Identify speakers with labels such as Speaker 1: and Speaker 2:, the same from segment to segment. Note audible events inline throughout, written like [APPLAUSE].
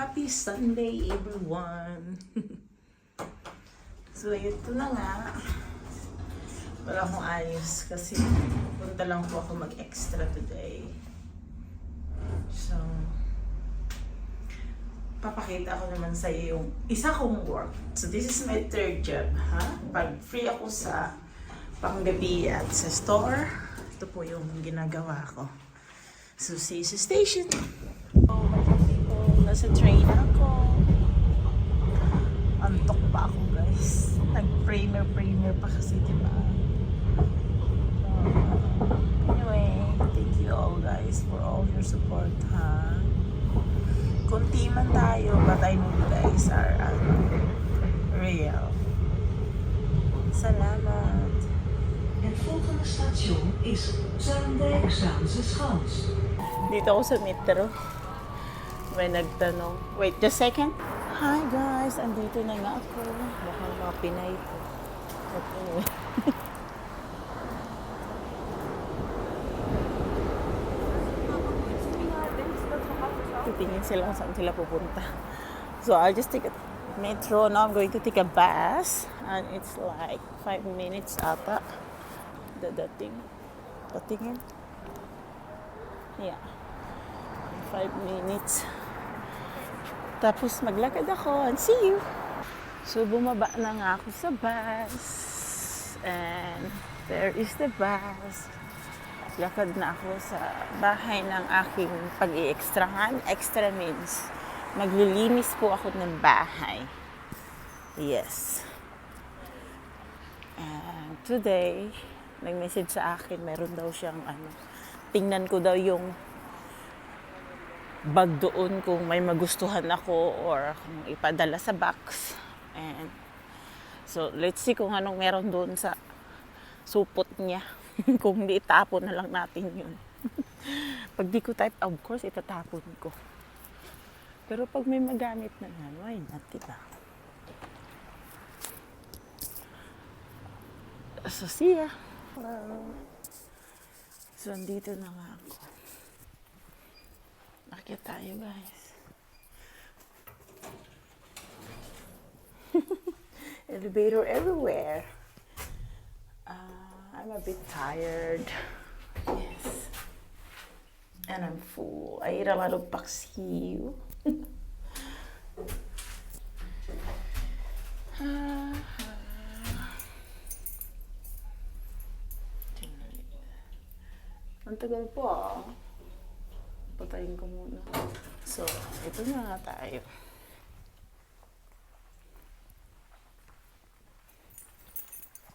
Speaker 1: Happy Sunday, everyone! [LAUGHS] so, ito na nga. Wala akong ayos kasi punta lang po ako mag-extra today. So, papakita ko naman sa iyo yung isa kong work. So, this is my third job, ha? Pag free ako sa panggabi at sa store, ito po yung ginagawa ko. So, see you station. Nag-prayer-prayer pa kasi, di ba? So, anyway, thank you all, guys, for all your support, ha? Kunti man tayo, but I know you guys are ano, real. Salamat.
Speaker 2: Het volgende station is Zuidendijk Zaanse Schans.
Speaker 1: Dito ako sa metro. May nagtanong. Wait, just a second. Hi guys, andito na nga ako. Baka mga Pinay ko. Titingin sila kung saan sila pupunta. So I'll just take a metro. Now I'm going to take a bus. And it's like 5 minutes ata. Dadating. Patingin. Yeah. Five minutes. Tapos maglakad ako and see you. So bumaba na nga ako sa bus. And there is the bus. Lakad na ako sa bahay ng aking pag-i-extrahan. Extra means maglilinis po ako ng bahay. Yes. And today, nag-message sa akin, meron daw siyang ano, tingnan ko daw yung bag doon kung may magustuhan ako or kung ipadala sa box. And so, let's see kung anong meron doon sa supot niya. [LAUGHS] kung di itapon na lang natin yun. [LAUGHS] pag di ko type, of course, itatapon ko. Pero pag may magamit na yan, why not, diba? So, see ya. Hello. So, andito na nga ako. Nakita tayo, guys. [LAUGHS] Elevator everywhere. Uh, I'm a bit tired. Yes. And I'm full. I ate a lot of paksiw. [LAUGHS] Ah, Ang tagal po ah. Patayin ko muna. So, ito na nga tayo.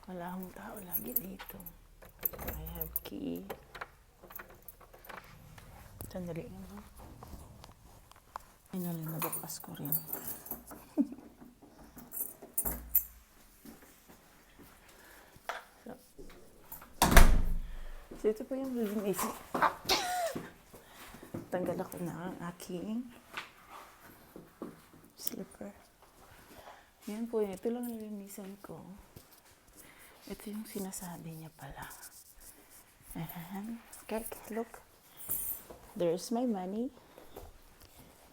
Speaker 1: Wala akong tao lagi dito. I have key. Sandali nga. Inalin na bukas ko rin. so, [LAUGHS] so, ito po yung lilinisin. Tanggal ako na ang aking slipper. Yan po, ito lang nilinisan ko. Ito yung sinasabi niya pala. Ayan. Okay, look. There's my money.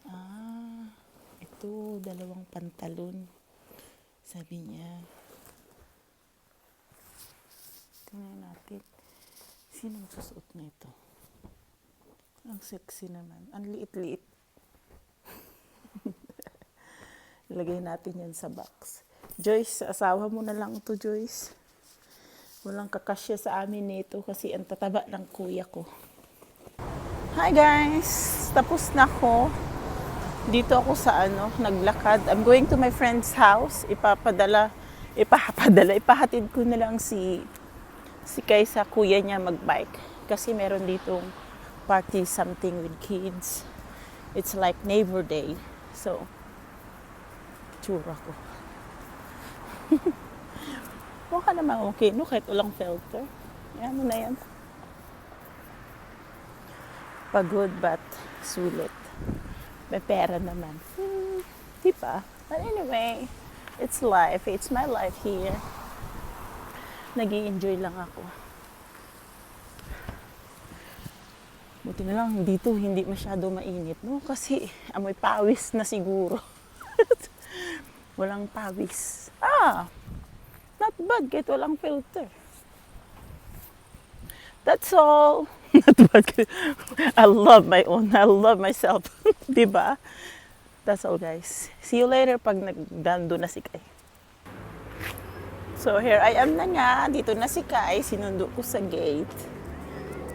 Speaker 1: Ah, ito, dalawang pantalon. Sabi niya. Tingnan natin. Sino ang susuot na ito? Ang sexy naman. Ang liit-liit. [LAUGHS] Ilagay natin yan sa box. Joyce, asawa mo na lang to Joyce. Walang kakasya sa amin nito kasi ang tataba ng kuya ko. Hi guys! Tapos na ako. Dito ako sa ano, naglakad. I'm going to my friend's house. Ipapadala, ipapadala, ipahatid ko na lang si si kay sa kuya niya magbike. Kasi meron ditong party something with kids. It's like neighbor day. So, tsura ko. [LAUGHS] Mukha naman okay, no? Kahit walang filter. Yan mo na yan. Pagod but sulit. May pera naman. Hmm, di ba? But anyway, it's life. It's my life here. nag enjoy lang ako. Buti na lang dito hindi masyado mainit, no? Kasi amoy pawis na siguro. [LAUGHS] walang pawis. Ah! Not bad kahit walang filter. That's all. [LAUGHS] Not bad. I love my own. I love myself. [LAUGHS] diba? That's all, guys. See you later pag nagdando na si Kai. So, here I am na nga. Dito na si Kai. Sinundo ko sa gate.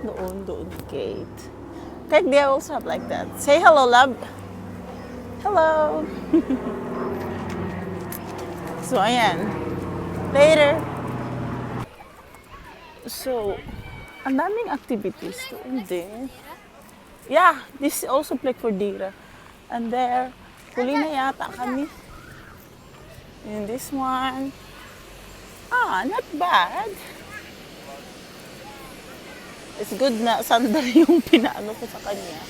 Speaker 1: Doon, doon gate. Kaya they also have like that. Say hello, love. Hello. [LAUGHS] so, ayan. Later. So, ang daming activities doon din. Yeah, this is also Plek for Dira. And there, huli na yata kami. And this one. Ah, not bad. It's good na sandal [LAUGHS] yung pinaano ko sa kanya.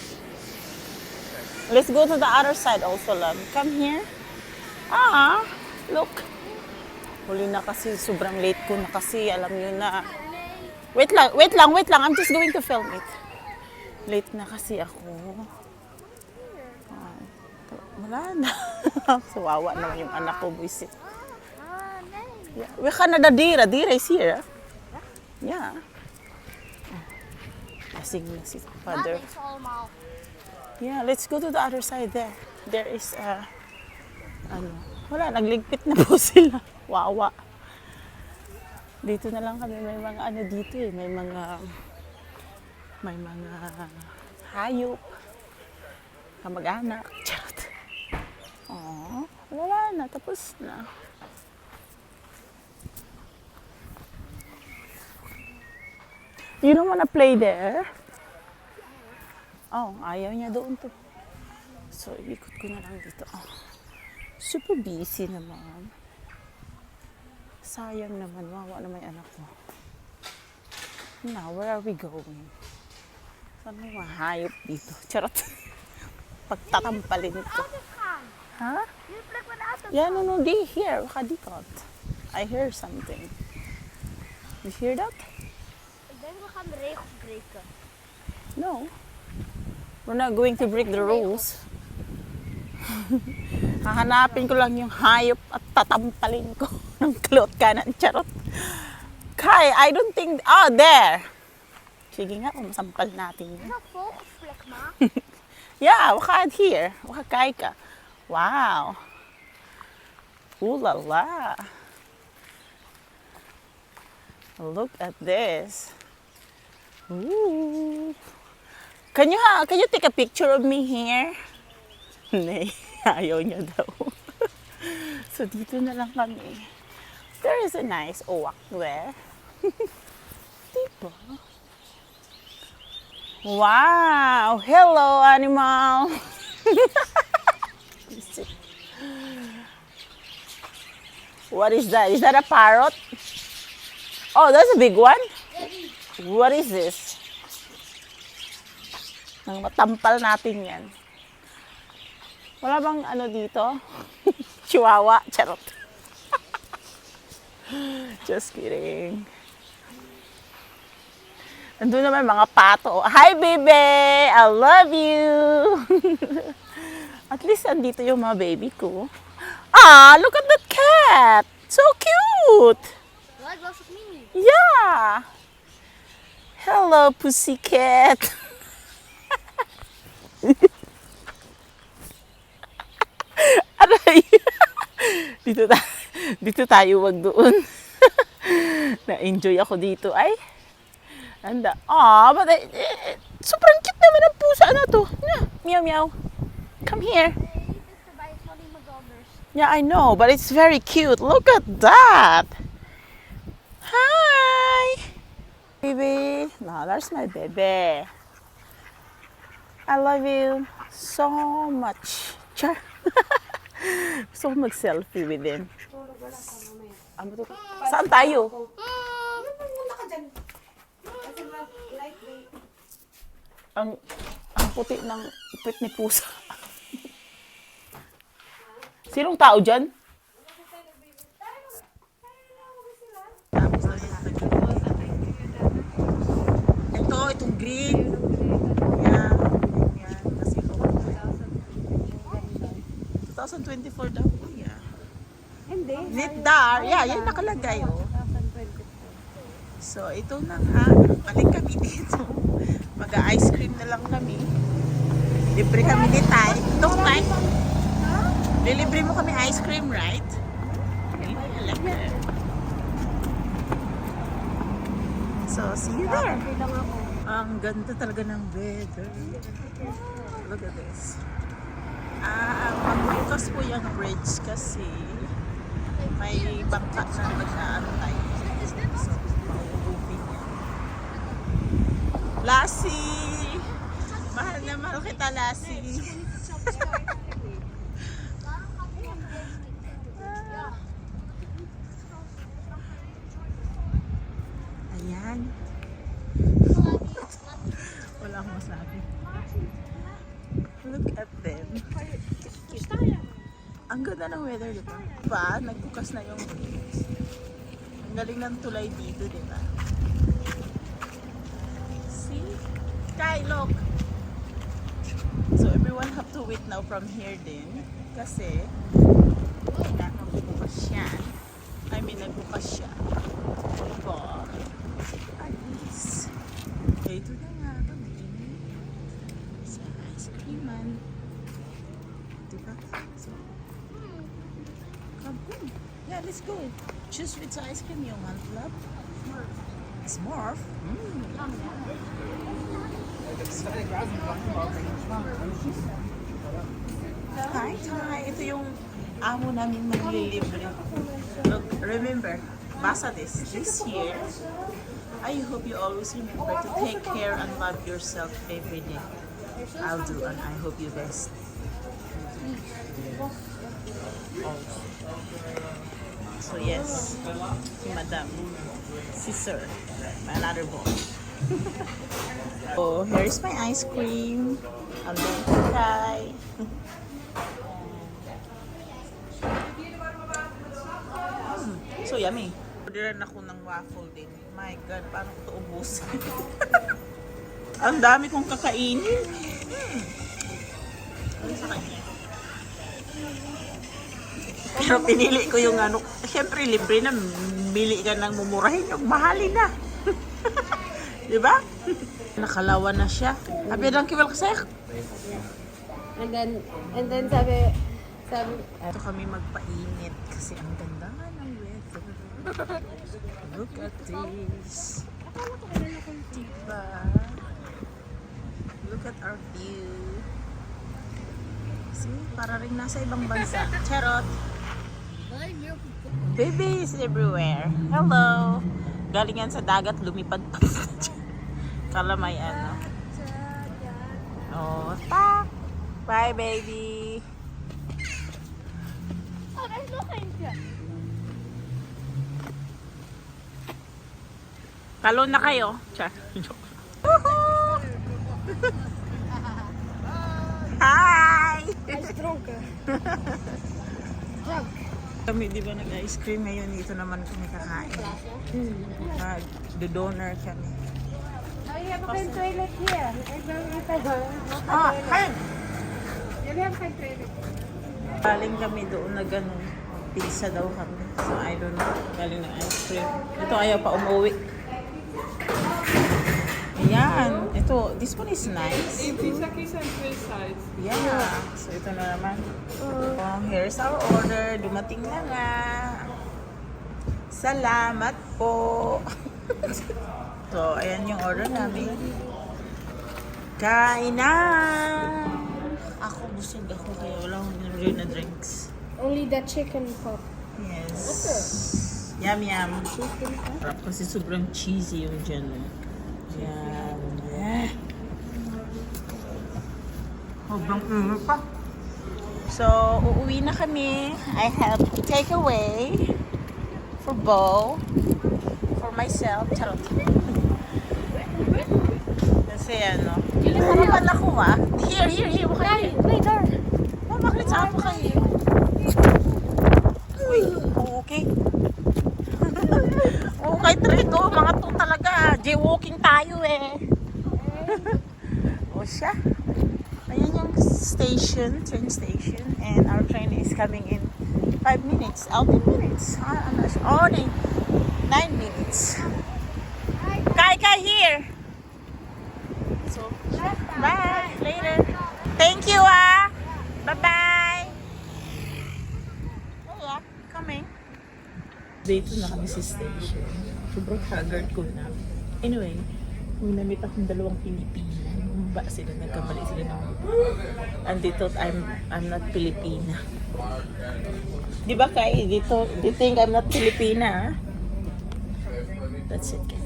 Speaker 1: Let's go to the other side also, love. Come here. Ah, look. Huli na kasi, sobrang late ko na kasi, alam nyo na. Wait lang, wait lang, wait lang. I'm just going to film it. Late na kasi ako. Ah, wala na. [LAUGHS] Sawawa naman yung anak ko, buisit. Yeah. We Canada Dira. Dira is here. Yeah. Lasing na si father.
Speaker 3: is.
Speaker 1: Yeah, let's go to the other side there. There is a, ano, wala, nagligpit na po [LAUGHS] sila. Wawa. Dito na lang kami, may mga ano dito eh, may mga, may mga hayop, kamag-anak, charot. Oh, wala na, tapos na. You don't wanna play there? Oh, ayaw niya doon to. So, ikot ko na lang dito. Oh. Super busy naman. Sayang naman. Wawa naman yung anak ko. Now, where are we going? Saan may mga hayop dito? [LAUGHS] Charot. Pagtatampalin ko. Ha?
Speaker 3: Auto.
Speaker 1: Yeah, no, no, here. We gaan die kant. I hear something. You hear that?
Speaker 3: Ik denk we gaan de regels breken.
Speaker 1: No. We're not going to break the rules. [LAUGHS] Hahanapin ko lang yung hayop at tatampalin ko ng cloth kanan. Charot. Kai, I don't think... Ah, there! Sige nga, kung masampal natin
Speaker 3: ma? [LAUGHS]
Speaker 1: Yeah, hier. We gaan kijken. Wow. Ooh la la. Look at this. Ooh. Can you can you take a picture of me here? [LAUGHS] Nay, [LAUGHS] ayaw niya daw. so dito na lang kami. There is a nice uwak there. [LAUGHS] diba? Wow! Hello, animal! [LAUGHS] what is that? Is that a parrot? Oh, that's a big one? What is this? Nang matampal natin yan. Wala bang ano dito? [LAUGHS] Chihuahua? Charot. [GASPS] Just kidding. Nandun naman mga pato. Hi, baby! I love you! [LAUGHS] At least andito yung mga baby ko. Ah, look at that cat! So cute!
Speaker 3: Wel zo'n mini.
Speaker 1: Yeah! Hello, pussycat! [LAUGHS] Aray! [LAUGHS] dito, ta- [LAUGHS] dito tayo wag doon. [LAUGHS] Na-enjoy ako dito. Ay, anda. Ah, but I, eh, sobrang cute naman ang pusa na to. Yeah, meow meow. Come here. Yeah, I know, but it's very cute. Look at that. Hi. Baby. No, that's my baby. I love you so much. Char. [LAUGHS] Ko mag-selfie with him. Ano to? Saan tayo? Ang ang puti ng ipit ni pusa. Sinong tao dyan? Ito, itong green. Yan. Yan. Kasi 2024 daw.
Speaker 4: Hindi.
Speaker 1: Nitdar. Yeah, yan nakalagay. Oh.
Speaker 4: 2024.
Speaker 1: So, ito na nga. Balik kami dito. [LAUGHS] Mag-ice cream na lang kami. Libre kami ni Tay. Ito, Tay. Lilibre mo kami ice cream, right? So, see you there. Ang ganda talaga ng weather. Look at this. Ah, magbukas po yung bridge kasi may bangka na nag-aantay. So, mauubin. Lassie! Mahal na mahal kita, Lassie. Ayan. Wala akong masabi. Look at them. Ang ganda ng weather, di ba? Pa, nagbukas na yung bridge. Ang galing ng tulay dito, di ba? See? Sky, look! So everyone have to wait now from here din. Kasi, na, nagbukas siya. I mean, nagbukas siya. For at least, ito na nga kami. Sa ice cream man. Diba? So, on. Yeah, let's go. Choose which ice cream you want, love. Smurf. Mm. Hi, hi. Ito yung amo namin maglilibre. Look, remember, basa this. This year, I hope you always remember to take care and love yourself every day. I'll do, and I hope you best. So yes, si Madam, si Sir, another boy. [LAUGHS] oh, here's my ice cream. I'm going to try. So yummy. Orderan ako ng waffle din. My God, paano ko ito ubus? [LAUGHS] Ang dami kong kakainin. Hmm. Ano sa kanya? Pero pinili ko yung ano, siyempre libre na, bili ka ng mumurahin, yung mahalin na. [LAUGHS] Di ba? Nakalawa na siya. Happy lang kiwal kasi.
Speaker 4: And then, and then sabi, sabi,
Speaker 1: Ito kami magpainit kasi ang ganda nga ng weather. [LAUGHS] Look at this. Diba? Look at our view. See, para rin nasa ibang bansa. Charot! Babies everywhere. Hello! Galing yan sa dagat, lumipad pa. [LAUGHS] Kala may ano. Oh, tak! Bye, baby!
Speaker 3: Oh, er nog eentje.
Speaker 1: Talon na kayo. Char. [LAUGHS] [LAUGHS] Hi!
Speaker 3: Hij is dronken.
Speaker 1: Kami di ba nag-ice cream ngayon? Dito naman kami kakain. Nag the donor kami.
Speaker 4: oh, you have a kind toilet here.
Speaker 1: Ah, hi!
Speaker 4: You have a kind toilet.
Speaker 1: Galing kami doon na ganun. Pizza daw kami. So I don't know. Galing ng ice cream. Ito ayaw pa umuwi. Ayan. Ito, this one is nice.
Speaker 5: And three sides.
Speaker 1: Yeah. So ito na naman. Oh, here's our order. Dumating na nga. Salamat po. [LAUGHS] so, ayan yung order namin. Kain na! Ako busog ako kaya wala akong nilagay na drinks.
Speaker 4: Only the chicken pop.
Speaker 1: Yes. Yum, yum. Kasi sobrang cheesy yung dyan. Yum. Eh. Sobrang init pa. So, uuwi na kami. I have takeaway for Bo, for myself. Charot. Kasi ano, sarapan ako ah. Here, here, here. Baka here.
Speaker 3: Nee, daar.
Speaker 1: Oh, bakit sa pa kayo? Uy, okay. [LAUGHS] okay, Trito. Mga to talaga. Jaywalking tayo eh. Siya. Ayan yung station, train station, and our train is coming in five minutes. Oh, 10 minutes. Ah, not sure. Oh, nine, nine minutes. Kai, Kai, here. So, bye. Later. Thank you, ah. Bye-bye. Oh, yeah. Coming. Dito na kami sa station. Sobrang haggard ko na. Anyway, may namit akong dalawang Pilipina. Ba sila nagkamali sila ng Andito, I'm, I'm not Filipina. Di ba kay dito, do you think I'm not Filipina? ah? That's it. Okay.